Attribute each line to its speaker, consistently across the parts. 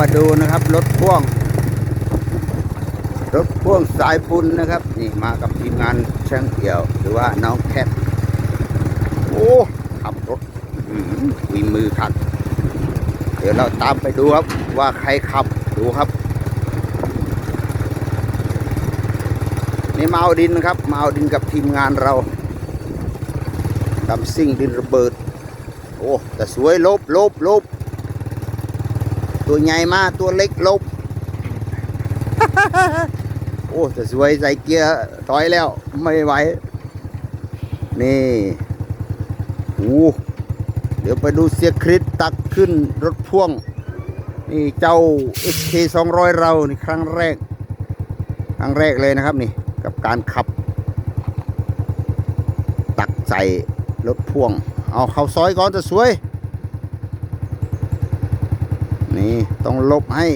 Speaker 1: มาดูนะครับ รถพ่วง รถพ่วงสายปุนนะครับ นี่มากับทีมงานช่างเกี่ยว หรือว่าน้องแคทโอ้ขับรถวีมือขัด เดี๋ยวเราตามไปดูครับว่าใครขับดูครับ นี่มาเอาดินนะครับ มาเอาดินกับทีมงานเราดำซิ่งดินระเบิด โอ้แต่สวยลบลบลบ ตัวใหญ่มากตัวเล็กลบ โอ้แต่สวยใส่เกียร์ถอยแล้ว ไม่ไหว นี่โอ้เดี๋ยวไปดูเสียคริสตักขึ้นรถพ่วง นี่เจ้า SK 200 เรานี่ครั้งแรก ครั้งแรกเลยนะครับนี่ กับการขับ ตักใส่รถพ่วง เอาเข้าซอยก่อนจะสวย นี่ต้องลบให้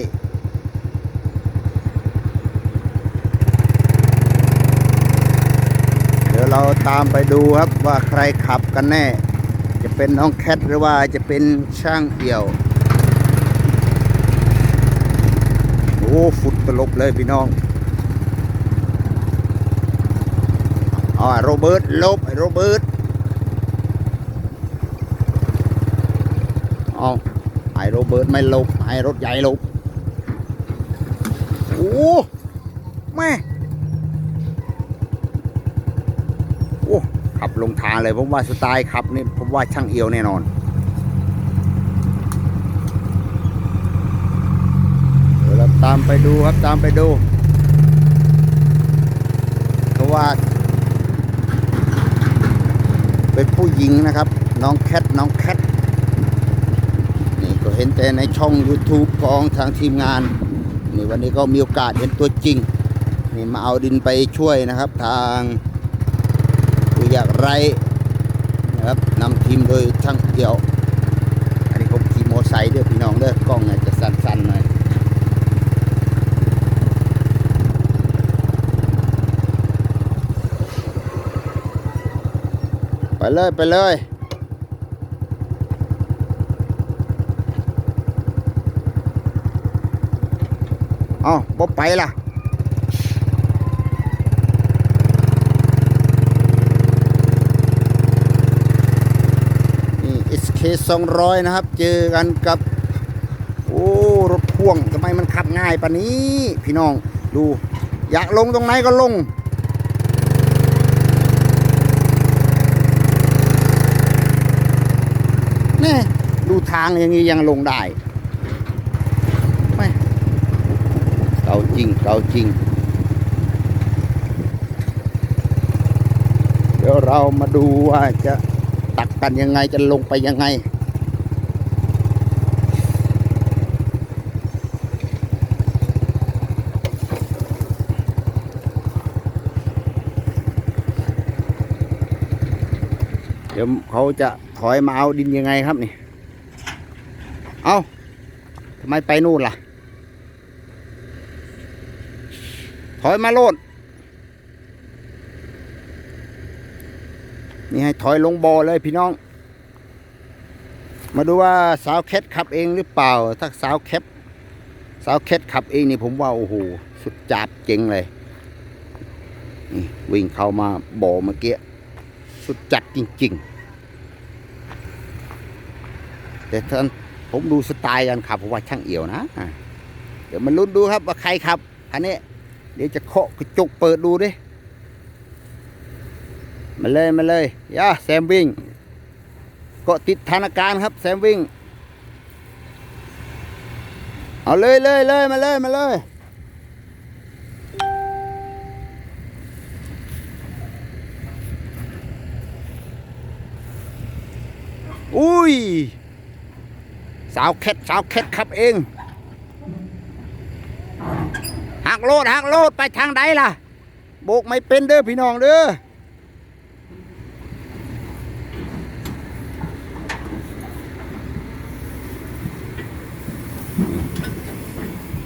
Speaker 1: เดี๋ยวเราตามไปดูครับว่าใครขับกันแน่ จะเป็นน้องแคทหรือว่าจะเป็นช่างเอี่ยว โอ้ฟุตตลบเลยพี่น้องอ๋อโรเบิร์ตลบโรเบิร์ตเอาไอ้โรเบิร์ตไม่ลบให้รถใหญ่ลบโอ้แม่โอ้ขับลงทางเลยผมว่าสไตล์ขับนี่ผมว่าช่างเอียวแน่นอนเดี๋ยวเราตามไปดูครับตามไปดูเพราะว่า เป็นผู้หญิงนะครับ น้องแคทน้องแคท เห็นแต่ในช่อง YouTube ของทางทีมงานนี่วันนี้ก็มีโอกาสเห็นตัวจริงนี่มาเอาดินไปช่วยนะครับ ทางผู้อยากไรนะครับนำทีมโดยช่างเกี่ยว อันนี้ผมขี่มอไซค์เด้อพี่น้องเด้อกล้องอาจจะสั่นๆหน่อยไปเลย ไปเลย เอาบ่ไปล่ะนี่ SK 200 นะครับ เจอกันกับ โอ้ รถพ่วงทำไมมันขับง่ายปะนี้ พี่น้องดู อยากลงตรงไหนก็ลงนี่ดูทางอย่างนี้ยังลงได้ไม่เก่าจริงเก่าจริง เดี๋ยวเรามาดูว่าจะตักกันยังไงจะลงไปยังไงเดี๋ยวเขาจะถอยมาเอาดินยังไงครับนี่ เอาทำไมไปนู่นล่ะ ถอยมาโลด นี่ให้ถอยลงบอเลยพี่น้อง มาดูว่าสาวแคทขับเองหรือเปล่า ถ้าสาวแคปสาวแคทขับเองนี่ผมว่าโอ้โหสุดจัดเจ๋งเลยนี่วิ่งเข้ามาบ่อเมื่อกี้สุดจัดจริง ๆ แต่ท่านผมดูสไตล์การขับผมว่าช่างเอี่ยวนะ เดี๋ยวมันลุ้นดูครับว่าใครขับอันนี้ ดี๋ยวจะเคาะกระจกเปิดดูดิ มาเลยมาเลยย่าแซมวิ่งเกาะติดธนาการครับแซมวิ่ง เอาเลยเลยเลยมาเลยมาเลยอุ้ย สาวแคทสาวแคทขับเองหั กโลดหักโลดไปทางใดล่ะ โบกไม่เป็นเด้อพี่น้องเด้อ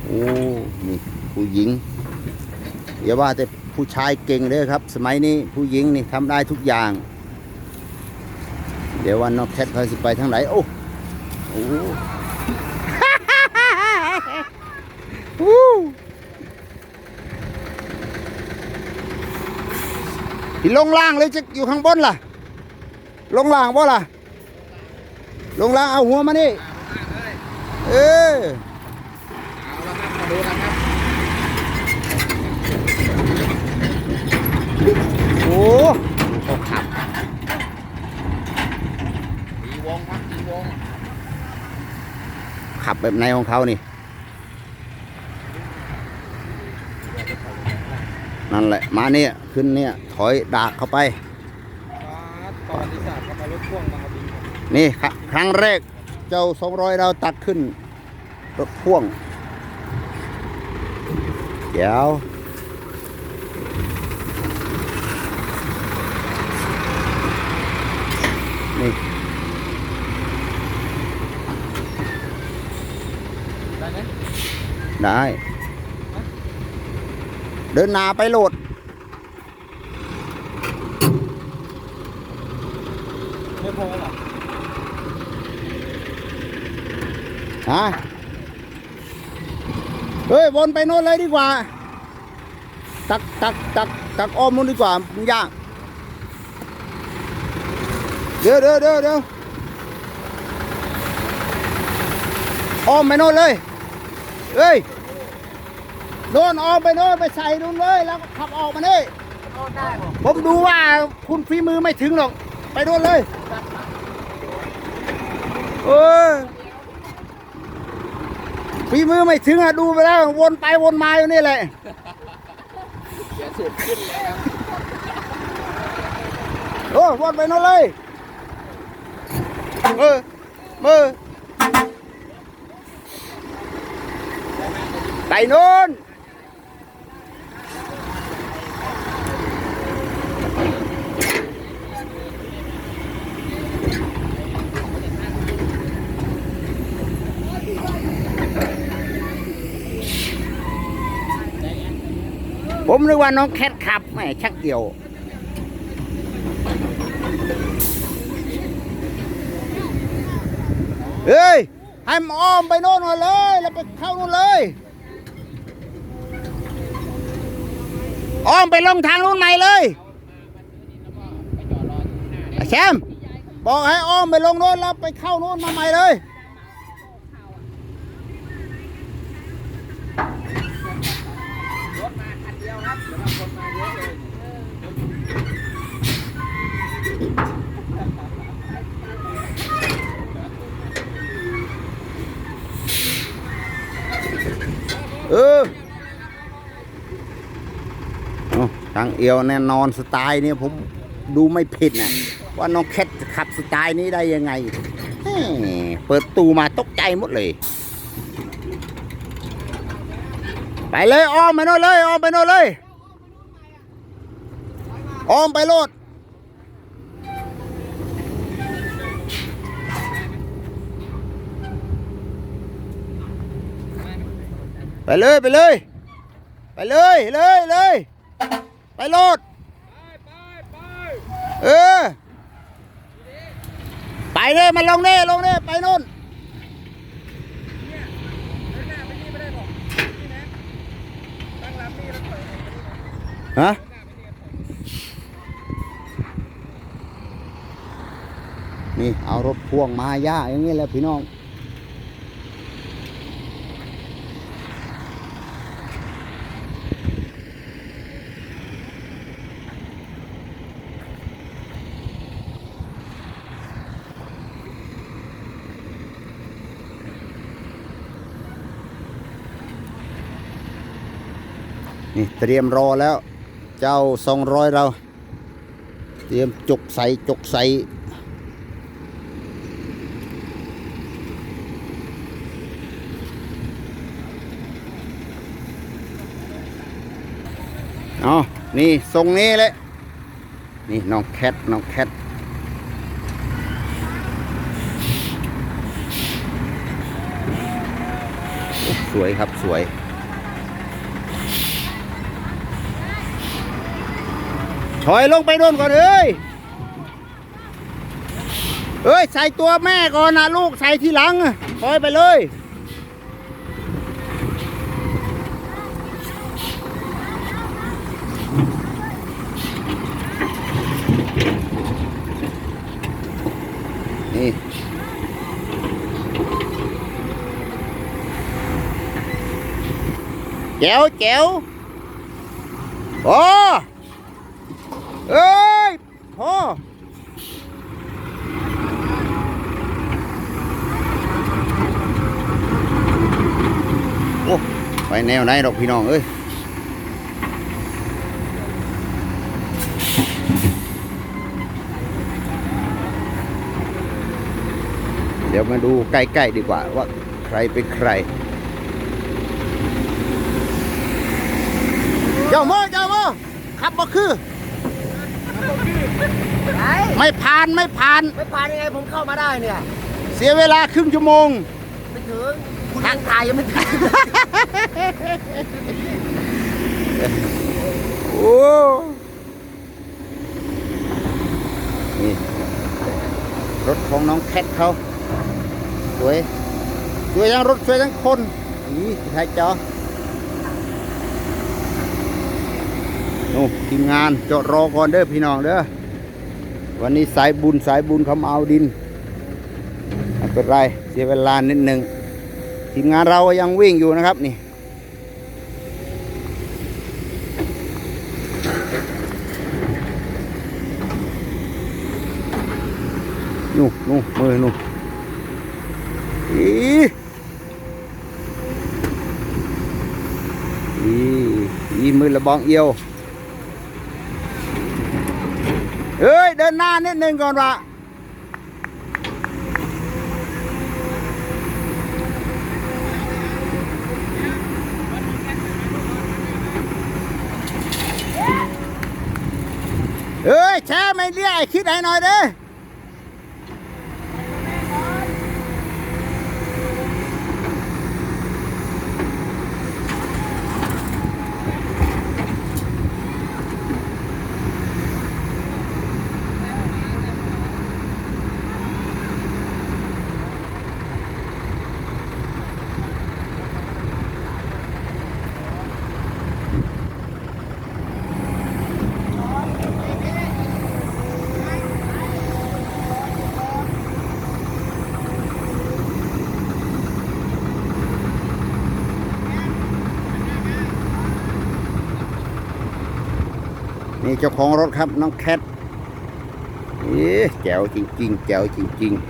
Speaker 1: โอ้นี่ผู้หญิงอย่าว่าแต่ผู้ชายเก่งเด้อครับ สมัยนี้ผู้หญิงนี่ทำได้ทุกอย่าง เดี๋ยววันน้องแคทเขาสิไปทางไหนโอ้โอ้ ที่ลงล่างเลยจะอยู่ข้างบนล่ะ ลงล่างบ่ล่ะ ลงล่างเอาหัวมานี่ เออ
Speaker 2: เอาละครับมาดูนะครับ
Speaker 1: โอ้ตกขับ
Speaker 2: ตีวงครับตีวง
Speaker 1: ขับแบบในของเขานี่ นั่นแหละ มาเนี่ยขึ้นเนี่ยถอยดากเข้าไป
Speaker 2: ประวัติศาสตร์ครับเอารถพ่วงมาเอาบินครับ
Speaker 1: นี่ครัครั้งแรกเจ้าสองร้อยเราตัดขึ้น รถพ่วง เดี๋ยวนี่
Speaker 2: ได้ไหม
Speaker 1: ได้ เดินหนาไปโหลด
Speaker 2: ไม่พอหรอ
Speaker 1: ฮะเฮ้ยวนไปโน่นเลยดีกว่า ตักตักตักตักอ้อมโน่นดีกว่ามันยากเดี๋ยวเดี๋ยวเดี๋ยวเดี๋ยวอ้อมไปโน่นเลยเฮ้ย โน่นออมไปโน่นไปใส่นู่นเลยแล้วก็ขับออกมานี่
Speaker 2: ได้ผม
Speaker 1: ดูว่าคุณฝีมือไม่ถึงหรอก ไปโน่นเลยเออฝีมือไม่ถึงอะดูไปแล้ว วนไปวนมาอยู่นี่แหละโอ้วนไปโน่นเลยเออเออไปโน่น ผมนึกว่าน้องแคทขับแม่ชักเกี่ยวเฮ้ย ให้มอ้อมไปโน่นหน่อยเลย แล้วไปเข้าโน่นเลย อ้อมไปลงทางนู้นใหม่เลยแชมป์บอกให้อ้อมไปลงโน่นแล้วไปเข้าโน่นมาใหม่เลย
Speaker 2: เอีย
Speaker 1: วแน่นอนสไตล์เนี่ยผมดูไม่ผิดนะว่าน้องแคทขับสไตล์นี้ได้ยังไง เปิดตูมาตกใจหมดเลย ไปเลยอ้อมไปโน่นเลยอ้อมไปโน่นเลยอ้อมไปโลดไปเลยไปเลย ไปเลยเลยเลย ไปโลด
Speaker 2: ไปไป
Speaker 1: เออ ไปเลยมันลงเน่ลงเน่ไปนู่น
Speaker 2: หน้าไปนี่ไม่ได้บอกนี่นะตั้งลำนี่แล้วปล่อย
Speaker 1: ฮะนี่เอารถพ่วงมาย่าอย่างนี้แหละพี่น้อง นี่เตรียมรอแล้ว เจ้าสองร้อยเรา เตรียมจกใส่จกใส่เอานี่ทรงนี้เลย นี่น้องแคทน้องแคทสวยครับสวย ถอยลงไปโดนก่อนเอ้ยเอ้ย ใส่ตัวแม่ก่อนนะลูกใส่ทีหลังถอยไปเลยนี่แจ๋วแจ๋วโอ้ เอ้ยพ่อโอ้ไปแนวไหนดอกพี่น้องเอ้ยเดี๋ยวมาดูใกล้ๆดีกว่าว่าใครเป็นใคร เจ้าโมเจ้าโมขับบ่คือ
Speaker 2: ไหน
Speaker 1: ไม่ผ่านไม่ผ่าน
Speaker 2: ไม่ผ่านยังไงผมเข้ามาได้เนี่ย
Speaker 1: เสียเวลาครึ่งชั่วโมง
Speaker 2: ไม่ถึงคุณยังถ่ายยังไม่ถึง
Speaker 1: โอ้นี่รถของน้องแคทเขาสวยสวยทั้งรถสวยทั้งคนนี่ไทยจอ โอ้ทีมงานจอดรอก่อนเด้อพี่น้องเด้อวันนี้สายบุญสายบุญเขาเอาดินไม่เป็นไรเสียเวลานิดหนึ่งทีมงานเรายังวิ่งอยู่นะครับนี่นู่นนู่มือนู่อีอีอีมือระบองเอียว เอ้ย เดินหน้านิดนึงก่อนวะเฮ้ยแช่ไม่เรียกไอ้คิดให้หน่อยเด้อ นี่เจ้าของรถครับน้องแคทเอ๊ะแจ๋วจริงๆแจ๋วจริงๆ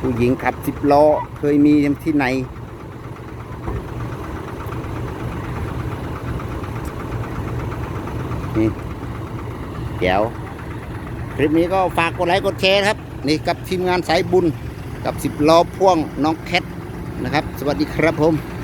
Speaker 1: ผู้หญิงขับสิบล้อเคยมีที่ไหนนี่แจ๋วคลิปนี้ก็ฝากกดไลค์กดแชร์ครับ นี่กับทีมงานสายบุญกับสิบล้อพ่วงน้องแคทนะครับ สวัสดีครับผม